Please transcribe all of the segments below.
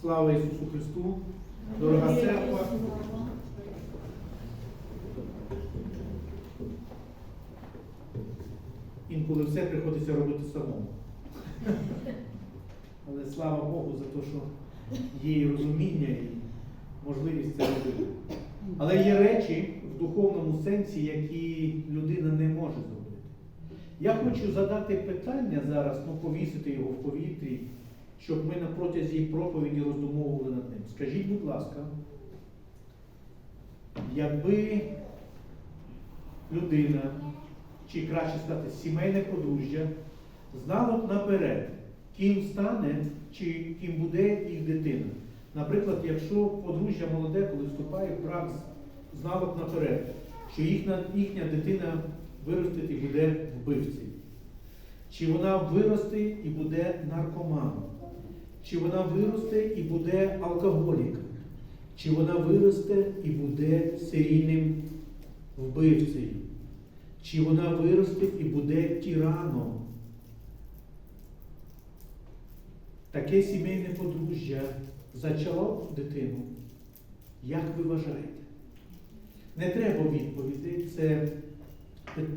Слава Ісусу Христу! Дорога церква! Інколи все приходиться робити самому. Але слава Богу за те, що є і розуміння і можливість це робити. Але є речі в духовному сенсі, які людина не може зробити. Я хочу задати питання зараз, ну повісити його в повітрі, щоб ми на протязі проповіді роздумовували над ним. Скажіть, будь ласка, якби людина, чи краще сказати, сімейне подружжя, знало б наперед, ким стане чи ким буде їх дитина. Наприклад, якщо подружжя молоде, коли вступає в брак, знало б наперед, що їхня, їхня дитина виростить і буде вбивцею. Чи вона виросте і буде наркоманом, чи вона виросте і буде алкоголіком, чи вона виросте і буде серійним вбивцею, чи вона виросте і буде тираном. Таке сімейне подружжя зачало дитину. Як ви вважаєте? Не треба відповідей. Це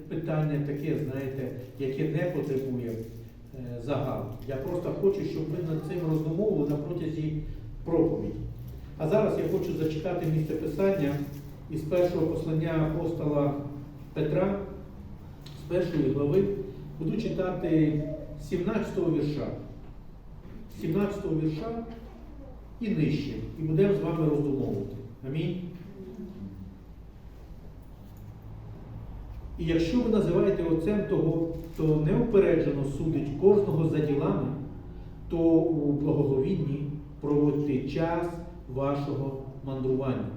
питання таке, знаєте, яке не потребує загалу. Я просто хочу, щоб ми над цим роздумовували на протязі проповіді. А зараз я хочу зачитати місце писання із першого послання апостола Петра, з першої глави. Буду читати 17-го вірша. 17-го вірша і нижче. І будемо з вами роздумовувати. Амінь. І якщо ви називаєте отцем того, хто неупереджено судить кожного за ділами, то у благоговінні проводьте час вашого мандрування,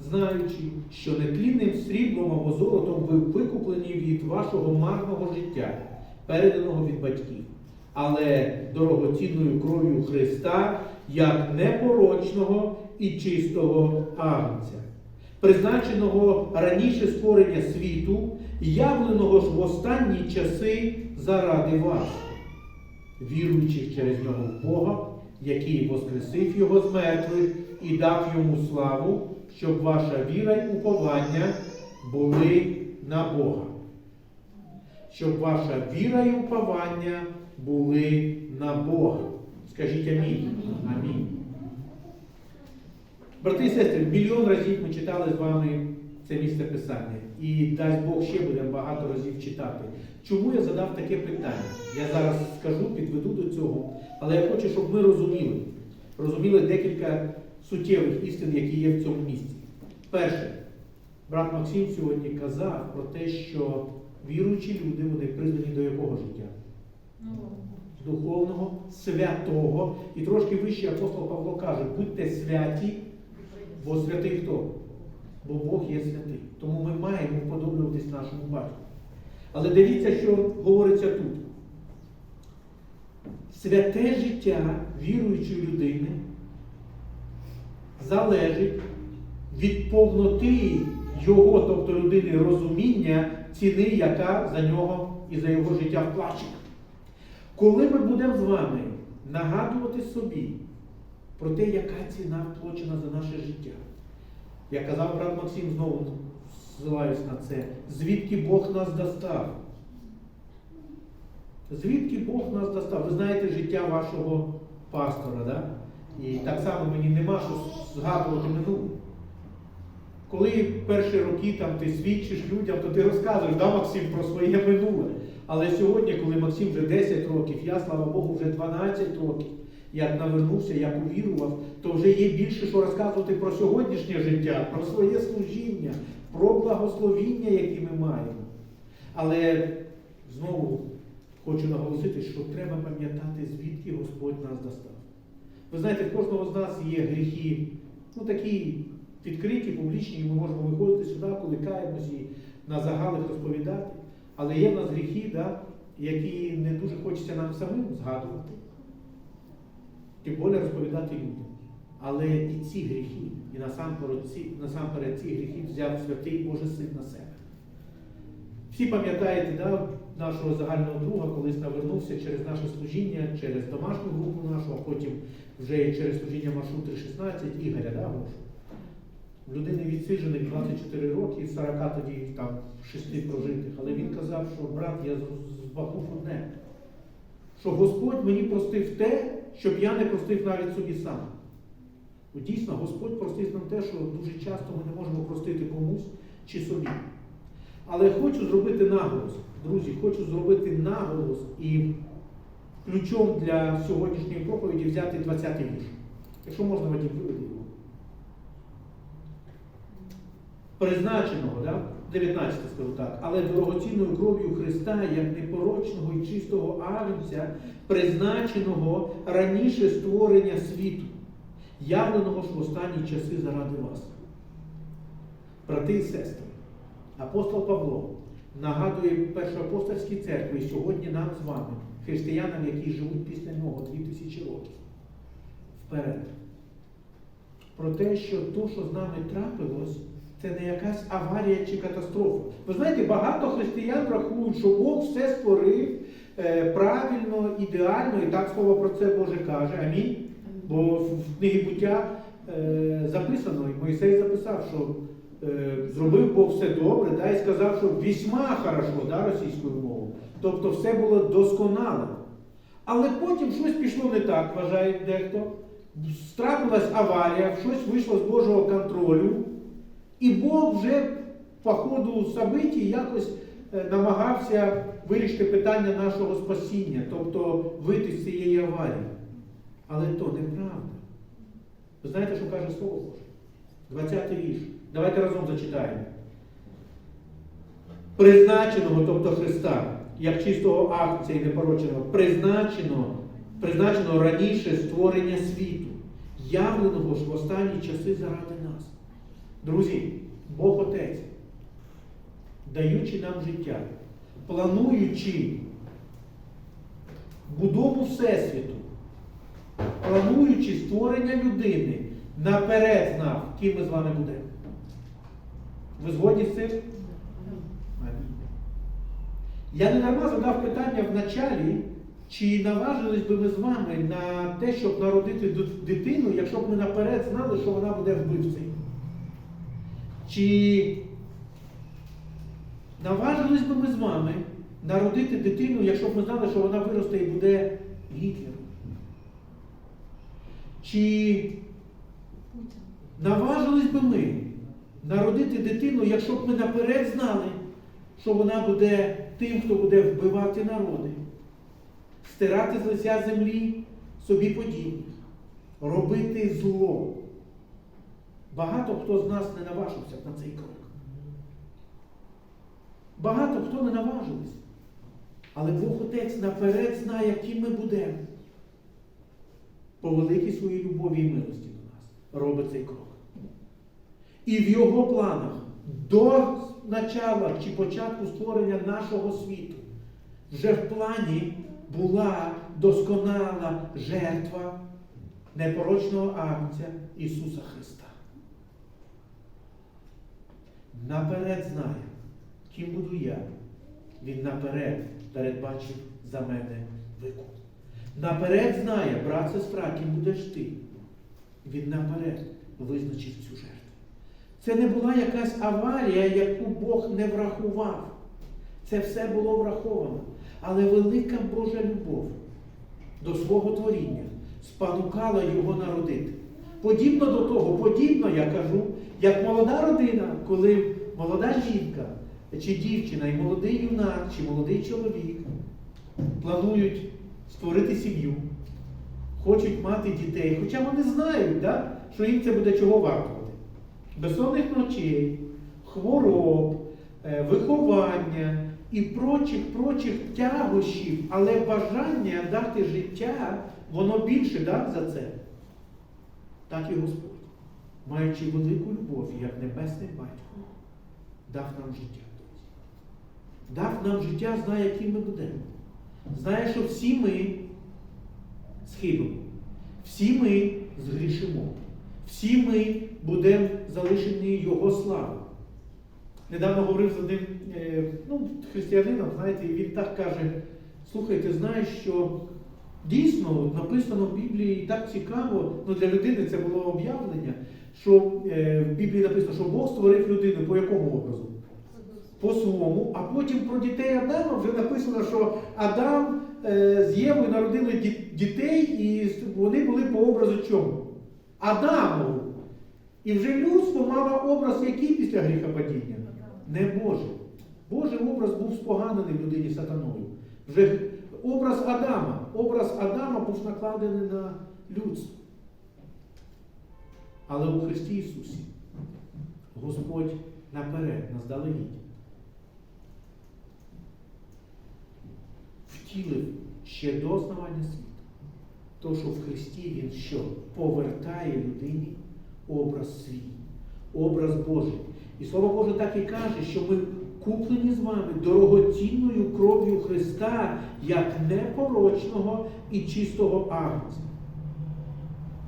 знаючи, що нетлінним сріблом або золотом ви викуплені від вашого марного життя, переданого від батьків, але дорогоцінною кров'ю Христа, як непорочного і чистого агнця призначеного раніше створення світу, явленого ж в останні часи заради вас, віруючих через нього в Бога, який воскресив Його з мертвих і дав йому славу, щоб ваша віра й уповання були на Бога. Щоб ваша віра й уповання були на Бога. Скажіть амінь. Амінь. Брати і сестри, мільйон разів ми читали з вами це місце писання. І дасть Бог ще будемо багато разів читати. Чому я задав таке питання? Я зараз скажу, підведу до цього, але я хочу, щоб ми розуміли. Розуміли декілька суттєвих істин, які є в цьому місці. Перше, брат Максим сьогодні казав про те, що віруючі люди, вони призвані до якого життя? Духовного, святого. І трошки вище апостол Павло каже, будьте святі. Бо святий хто? Бо Бог є святий. Тому ми маємо подобатись нашому батьку. Але дивіться, що говориться тут. Святе життя віруючої людини залежить від повноти його, тобто людини, розуміння ціни, яка за нього і за його життя вплачена. Коли ми будемо з вами нагадувати собі, про те, яка ціна вплачена за наше життя. Я казав брат Максим знову зсилаюсь на це. Звідки Бог нас достав? Звідки Бог нас достав? Ви знаєте життя вашого пастора, да? І так само мені нема що згадувати минуле. Коли перші роки там ти свідчиш людям, то ти розказуєш, да, Максим, про своє минуле. Але сьогодні, коли Максим вже 10 років, я, слава Богу, вже 12 років як навернувся, як увірував, то вже є більше, що розказувати про сьогоднішнє життя, про своє служіння, про благословіння, які ми маємо. Але знову хочу наголосити, що треба пам'ятати, звідки Господь нас достав. Ви знаєте, в кожного з нас є гріхи, ну такі відкриті, публічні, і ми можемо виходити сюди, коли каємося і на загалах розповідати. Але є в нас гріхи, да, які не дуже хочеться нам самим згадувати тим більше розповідати людям. Але і ці гріхи, і насамперед ці, насамперед ці гріхи взяв святий Божий Син на себе. Всі пам'ятаєте, да, нашого загального друга колись навернувся через наше служіння, через домашню групу нашу, а потім вже через служіння маршрут 316 Ігоря, да? Людини відсиджених 24 роки, 40 тоді там 6 прожитих. Але він казав, що брат, я збагнув одне, що Господь мені простив те, щоб я не простив навіть собі сам. От Дійсно, Господь простить нам те, що дуже часто ми не можемо простити комусь чи собі. Але хочу зробити наголос, друзі, хочу зробити наголос і ключом для сьогоднішньої проповіді взяти 20-й вірш. Якщо можна, Вадим, виведи його. Призначеного, да? 19 скажу так, але дорогоцінною кров'ю Христа, як непорочного і чистого агнця, призначеного раніше створення світу, явленого ж в останні часи заради вас. Брати і сестри, апостол Павло нагадує першоапостольській церкві сьогодні нам з вами, християнам, які живуть після нього 2000 років, вперед. Про те, що то, що з нами трапилось, це не якась аварія чи катастрофа. Ви знаєте, багато християн рахують, що Бог все створив е, правильно, ідеально, і так слово про це Боже каже. Амінь. Бо в книгі буття е, записано, і Мойсей записав, що е, зробив Бог все добре, да, і сказав, що вісьма хорошо, да, російською мовою. Тобто все було досконало. Але потім щось пішло не так, вважає дехто. Трапилась аварія, щось вийшло з Божого контролю, і Бог вже по ходу собиті якось е, намагався вирішити питання нашого спасіння, тобто вийти з цієї аварії. Але то неправда. Ви знаєте, що каже Слово Боже? 20-й вірш. Давайте разом зачитаємо. Призначеного, тобто Христа, як чистого акція і непороченого, призначеного, призначеного раніше створення світу, явленого ж в останні часи заради. Друзі, Бог Отець, даючи нам життя, плануючи будову Всесвіту, плануючи створення людини, наперед знав, ким ми з вами будемо. Ви згодні з цим? Я не дарма задав питання в началі, чи наважились би ми з вами на те, щоб народити дитину, якщо б ми наперед знали, що вона буде вбивцею? Чи наважились би ми з вами народити дитину, якщо б ми знали, що вона виросте і буде Гітлером? Чи наважились би ми народити дитину, якщо б ми наперед знали, що вона буде тим, хто буде вбивати народи, стирати з лиця землі собі подібних, робити зло. Багато хто з нас не наважився на цей крок. Багато хто не наважились. Але Бог Отець наперед знає, ким ми будемо. По великій своїй любові і милості до нас робить цей крок. І в його планах до начала чи початку створення нашого світу вже в плані була досконала жертва непорочного агнця Ісуса Христа. Наперед знає, ким буду я. Він наперед передбачив за мене викуп. Наперед знає, брат, сестра, ким будеш ти. Він наперед визначив цю жертву. Це не була якась аварія, яку Бог не врахував. Це все було враховано. Але велика Божа любов до свого творіння спонукала його народити. Подібно до того, подібно, я кажу, як молода родина, коли молода жінка, чи дівчина, і молодий юнак, чи молодий чоловік планують створити сім'ю, хочуть мати дітей, хоча вони знають, да, що їм це буде чого вартувати. Безсонних ночей, хвороб, е, виховання і прочих прочих тягощів, але бажання дати життя, воно більше да, за це. Так і Господь, маючи велику любов, як небесний батько, дав нам життя. Дав нам життя, знає, яким ми будемо. Знає, що всі ми схибимо, всі ми згрішимо, всі ми будемо залишені Його слави. Недавно говорив з одним е, ну, християнином, знаєте, і він так каже: слухайте, знаєш, що дійсно написано в Біблії так цікаво, ну для людини це було об'явлення, що е, в Біблії написано, що Бог створив людину по якому образу? По своєму, а потім про дітей Адама вже написано, що Адам е, з Євою народили ді- дітей, і вони були по образу чому? Адамову. І вже людство мало образ який після гріхопадіння? Не Божий. Божий образ був споганений в людині сатаною. Вже образ Адама. Образ Адама був накладений на людство. Але у Христі Ісусі Господь наперед, наздалегідь, втілив ще до основання світу. То, що в Христі Він що? Повертає людині образ свій, образ Божий. І Слово Боже так і каже, що ми куплені з вами дорогоцінною кров'ю Христа, як непорочного і чистого агнця,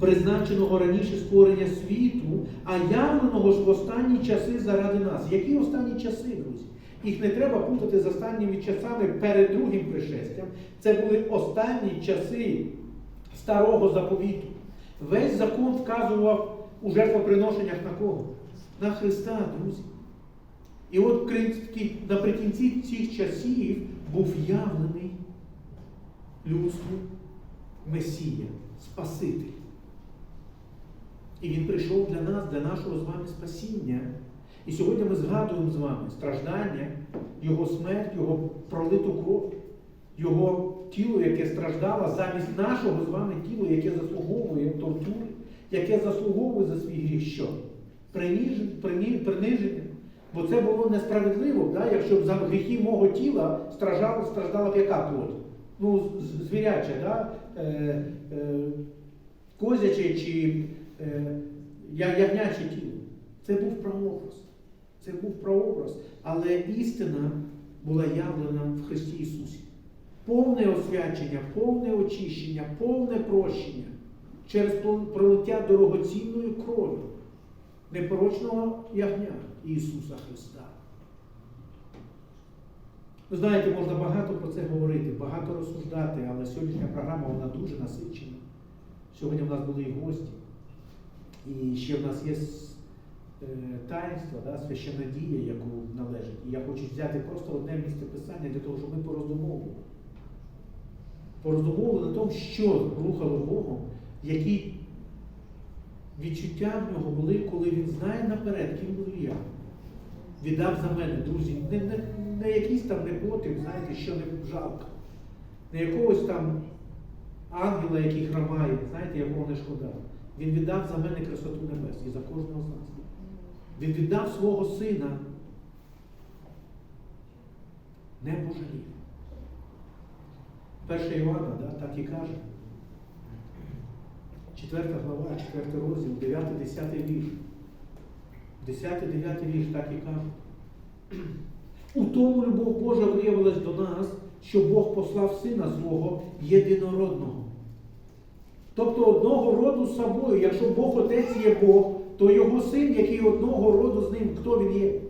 призначеного раніше створення світу, а явленого ж в останні часи заради нас. Які останні часи, друзі? Їх не треба путати з останніми часами перед другим пришестям. Це були останні часи старого заповіту. Весь закон вказував у жертвоприношеннях на кого? На Христа, друзі. І от наприкінці цих часів був явлений людству Месія, Спаситель. І Він прийшов для нас, для нашого з вами спасіння. І сьогодні ми згадуємо з вами страждання, Його смерть, Його пролиту кров, Його тіло, яке страждало замість нашого з вами тіла, яке заслуговує тортури, яке заслуговує за свій гріх що? Приниження. Бо це було несправедливо, да? якщо б за гріхи мого тіла страждала, страждала б яка плоть? Ну, звіряча, да? е, е, козяче чи е, ягняче тіло. Це був прообраз. Це був прообраз. Але істина була явлена в Христі Ісусі. Повне освячення, повне очищення, повне прощення через пролиття дорогоцінною кров'ю непорочного ягня Ісуса Христа. Ви знаєте, можна багато про це говорити, багато розсуждати, але сьогоднішня програма вона дуже насичена. Сьогодні в нас були і гості. І ще в нас є е, таїнство, да, священна дія, яку належить. І я хочу взяти просто одне місце писання для того, щоб ми пороздумовували. Пороздумовували на тому, що рухало Богом, які відчуття в нього були, коли він знає наперед, ким буду я. Віддав за мене, друзі, не, не, не якийсь там непотив, знаєте, що не жалко. Не якогось там ангела, який хромає, знаєте, якого не шкода. Він віддав за мене красоту небес і за кожного з нас. Він віддав свого сина. Не пожалів. Перша Івана, да, так і каже. Четверта глава, четвертий розділ, 9, 10 вірш. 10, 9 вірш так і каже. У тому любов Божа виявилась до нас, що Бог послав Сина свого єдинородного. Тобто одного роду з собою. Якщо Бог Отець є Бог, то його син, який одного роду з ним, хто він є?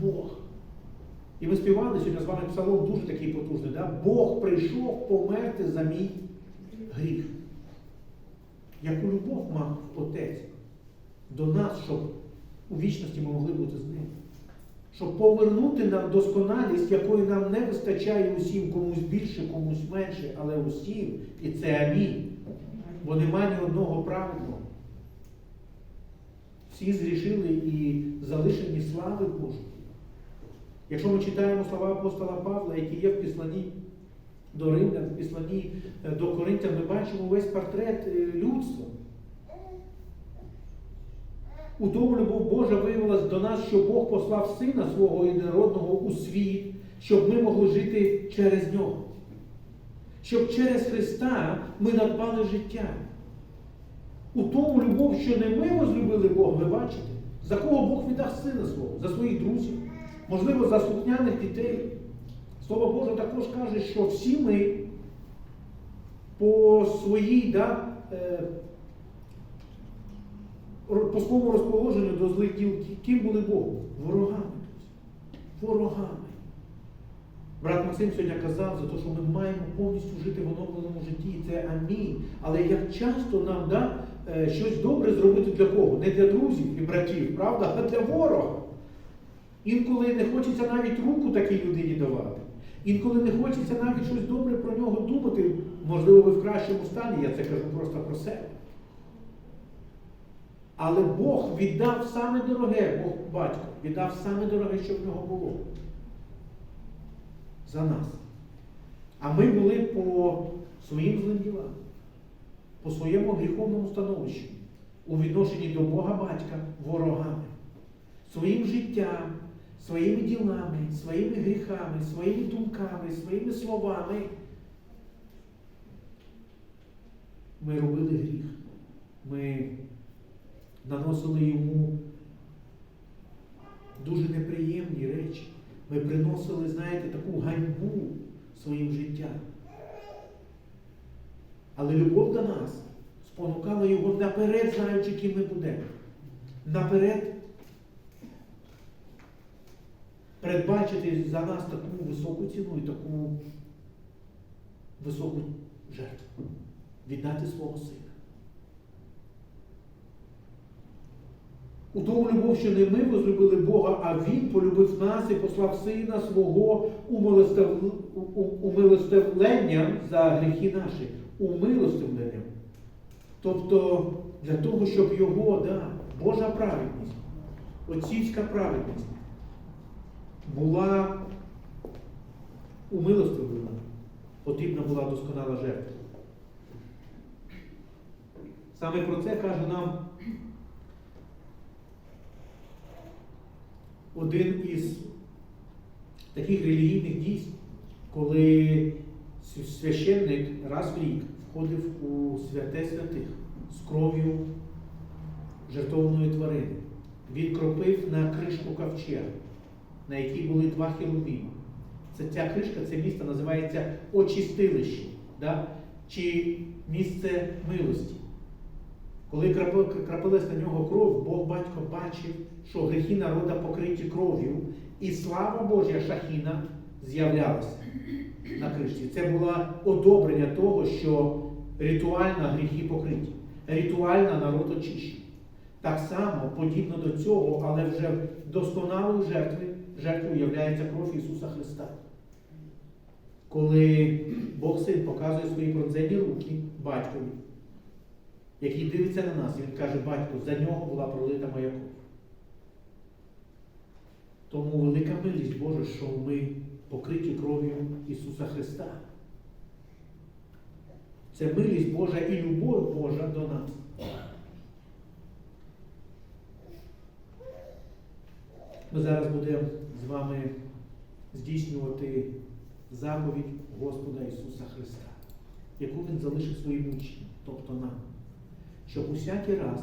Бог. І ми співали сьогодні з вами псалом дуже такий потужний. Да? Бог прийшов померти за мій гріх. Яку любов мав Отець до нас, щоб у вічності ми могли бути з ним. Щоб повернути нам досконалість, якої нам не вистачає усім, комусь більше, комусь менше, але усім. І це амінь. Бо немає ні одного праведного. Всі зрішили і залишені слави Божої. Якщо ми читаємо слова апостола Павла, які є в післанні до Римлян, в післанні е, до Коринтян, ми бачимо весь портрет е, людства. У тому любов Божа виявилась до нас, що Бог послав Сина свого єдинородного у світ, щоб ми могли жити через нього. Щоб через Христа ми надбали життя. У тому любов, що не ми возлюбили Бога, ви бачите, за кого Бог віддасть сина свого, за своїх друзів, можливо, за слухняних дітей. Слово Боже також каже, що всі ми по своїй, да, е, по своєму розположенню до злих діл, ким були Богу? Ворогами. ворогами. Брат Максим сьогодні казав за те, що ми маємо повністю жити в оновленому житті, і це амінь. Але як часто нам да, е, щось добре зробити для кого? Не для друзів і братів, правда, а для ворога. Інколи не хочеться навіть руку такій людині давати. Інколи не хочеться навіть щось добре про нього думати. Можливо, ви в кращому стані, я це кажу просто про себе. Але Бог віддав саме дороге, Бог батько, віддав саме дороге, що в нього було. За нас. А ми були по своїм злим ділам, по своєму гріховному становищу, у відношенні до Бога Батька ворогами, своїм життям, своїми ділами, своїми гріхами, своїми думками, своїми словами. Ми робили гріх. Ми наносили йому дуже неприємні речі. Ми приносили, знаєте, таку ганьбу своїм життям. Але любов до нас спонукала його наперед, знаючи, ким ми будемо. Наперед передбачити за нас таку високу ціну і таку високу жертву. Віддати свого сина. У тому любов, що не ми возлюбили Бога, а Він полюбив нас і послав Сина свого умилостивленням за гріхи наші. Умилостивленням. Тобто для того, щоб його, да, Божа праведність, отцівська праведність була умилостивлена, потрібна була досконала жертва. Саме про це каже нам один із таких релігійних дійств, коли священник раз в рік входив у святе святих з кров'ю жертовної тварини. Він кропив на кришку ковчега, на якій були два херувіми. Це ця кришка, це місце називається очистилище, да? чи місце милості. Коли крапи- крапилась на нього кров, Бог батько бачив, що гріхи народа покриті кров'ю, і слава Божа шахіна з'являлася на кришці. Це було одобрення того, що ритуально гріхи покриті, ритуально народ очищений. Так само, подібно до цього, але вже досконалою жертви, жертвою являється кров Ісуса Христа. Коли Бог Син показує свої пронзені руки батькові, який дивиться на нас, і він каже, батько, за нього була пролита моя кров. Тому велика милість Божа, що ми покриті кров'ю Ісуса Христа. Це милість Божа і любов Божа до нас. Ми зараз будемо з вами здійснювати заповідь Господа Ісуса Христа, яку Він залишив своїм учням, тобто нам. Щоб усякий раз,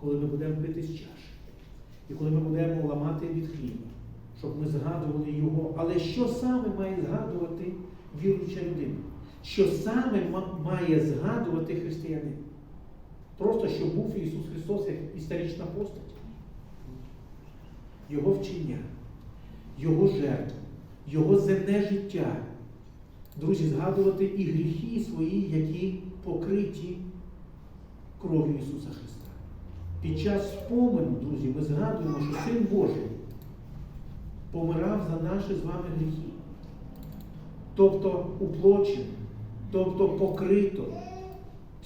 коли ми будемо пити з чаші, і коли ми будемо ламати від хліба, щоб ми згадували його. Але що саме має згадувати віруюча людина? Що саме має згадувати християнин? Просто що був Ісус Христос як історична постать. Його вчення, Його жертва, Його земне життя. Друзі, згадувати і гріхи свої, які покриті кров'ю Ісуса Христа. Під час спомену, друзі, ми згадуємо, що Син Божий помирав за наші з вами гріхи. Тобто уплочено, тобто покрито.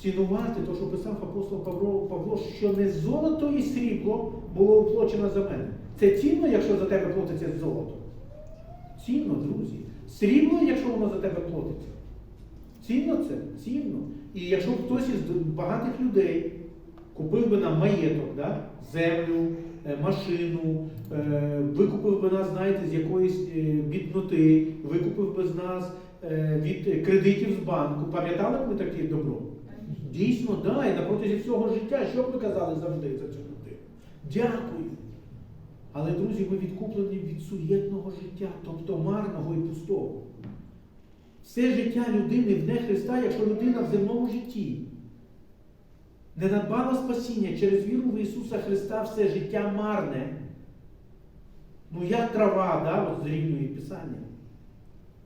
Цінувати те, що писав апостол Павло, Павло, що не золото і срібло було уплочено за мене. Це цінно, якщо за тебе платиться золото. Цінно, друзі. Срібло, якщо воно за тебе платиться. Цінно це, цінно. І якщо хтось із багатих людей купив би нам маєток, да? землю, е, машину, е, викупив би нас, знаєте, з якоїсь е, бідноти, викупив би з нас від кредитів з банку. Пам'ятали б ми таке добро? Дійсно, да, і на протязі всього життя, що б ви казали завжди за цю людину? Дякую. Але, друзі, ми відкуплені від суєтного життя, тобто марного і пустого. Все життя людини вне Христа, якщо людина в земному житті не надбала спасіння через віру в Ісуса Христа, все життя марне. Ну як трава, да, от зрівнює Писання.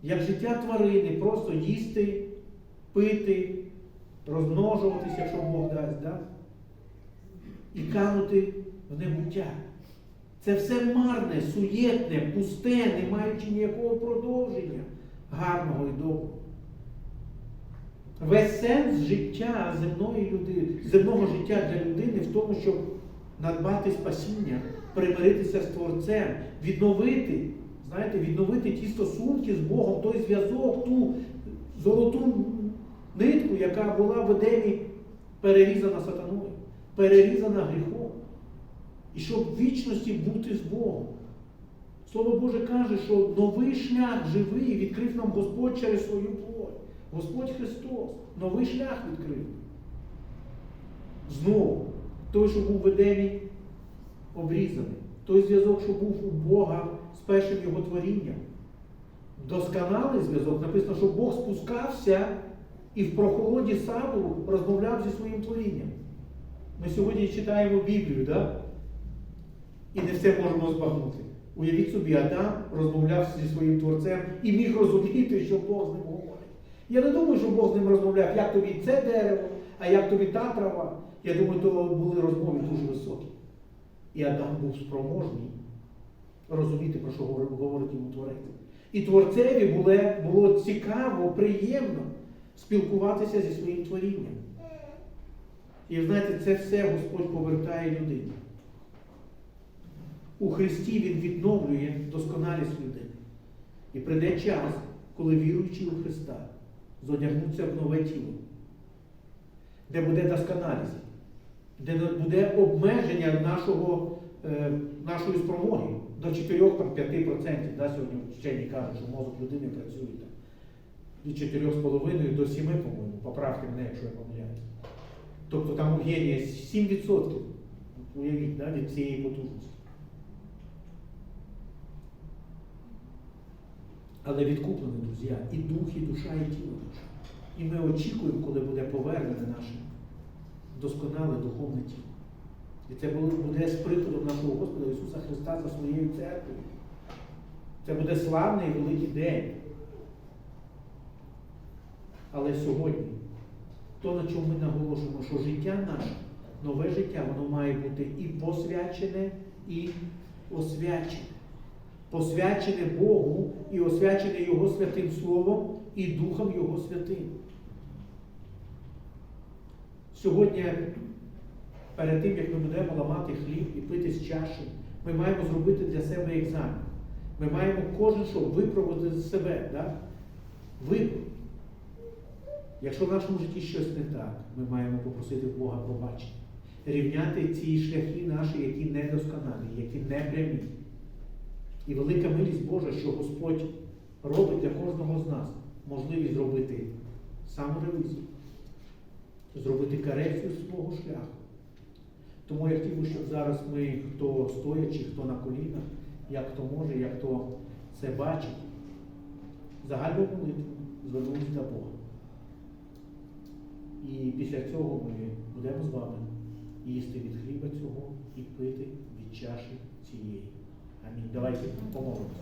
Як життя тварини, просто їсти, пити, розмножуватися, якщо Бог дасть, да? і канути в небуття. Це все марне, суєтне, пусте, не маючи ніякого продовження гарного і доброго. Весь сенс життя земної людини, земного життя для людини в тому, щоб надбати спасіння, примиритися з Творцем, відновити, знаєте, відновити ті стосунки з Богом, той зв'язок, ту золоту нитку, яка була в Едемі перерізана сатаною, перерізана гріхом. І щоб в вічності бути з Богом. Слово Боже каже, що новий шлях живий відкрив нам Господь через свою плоть. Господь Христос, новий шлях відкрив. Знову, той, що був в Едемі, обрізаний. Той зв'язок, що був у Бога з першим його творінням. Досконалий зв'язок, написано, що Бог спускався і в прохолоді саду розмовляв зі своїм творінням. Ми сьогодні читаємо Біблію, да? І не все можемо збагнути. Уявіть собі, Адам розмовляв зі своїм творцем і міг розуміти, що Бог з ним говорить. Я не думаю, що Бог з ним розмовляв, як тобі це дерево, а як тобі та трава. Я думаю, то були розмови дуже високі. І Адам був спроможний розуміти, про що говорить йому творець. І творцеві було, було цікаво, приємно спілкуватися зі своїм творінням. І знаєте, це все Господь повертає людині. У Христі Він відновлює досконалість людини. І прийде час, коли віруючи у Христа зодягнуться в нове тіло, де буде досконалість, де буде обмеження нашого, е, нашої спромоги до 4-5%. Да, сьогодні вчені кажуть, що мозок людини працює там, від 4,5 до 7, по-моєму, поправте мене, якщо я помиляюсь. Тобто там генія 7%, уявіть, да, від цієї потужності. Але відкуплений, друзі, і дух, і душа, і тіло. І ми очікуємо, коли буде повернене наше досконале духовне тіло. І це буде з приходом нашого Господа Ісуса Христа за своєю церквою. Це буде славний і великий день. Але сьогодні, то, на чому ми наголошуємо, що життя наше, нове життя, воно має бути і посвячене, і освячене посвячене Богу і освячене Його святим Словом і Духом Його Святим. Сьогодні, перед тим, як ми будемо ламати хліб і пити з чаші, ми маємо зробити для себе екзамен. Ми маємо кожен що випробувати з себе. Да? Вибор. Якщо в нашому житті щось не так, ми маємо попросити Бога пробачення. Рівняти ці шляхи наші, які недосконалі, які не прямі. І велика милість Божа, що Господь робить для кожного з нас можливість зробити саморевізію, зробити корекцію свого шляху. Тому я хотів би, щоб зараз ми, хто стоячи, хто на колінах, як хто може, як хто це бачить, загальну молитву звернулися до Бога. І після цього ми будемо з вами їсти від хліба цього і пити від чаші цієї. Амінь. Давайте помолимося.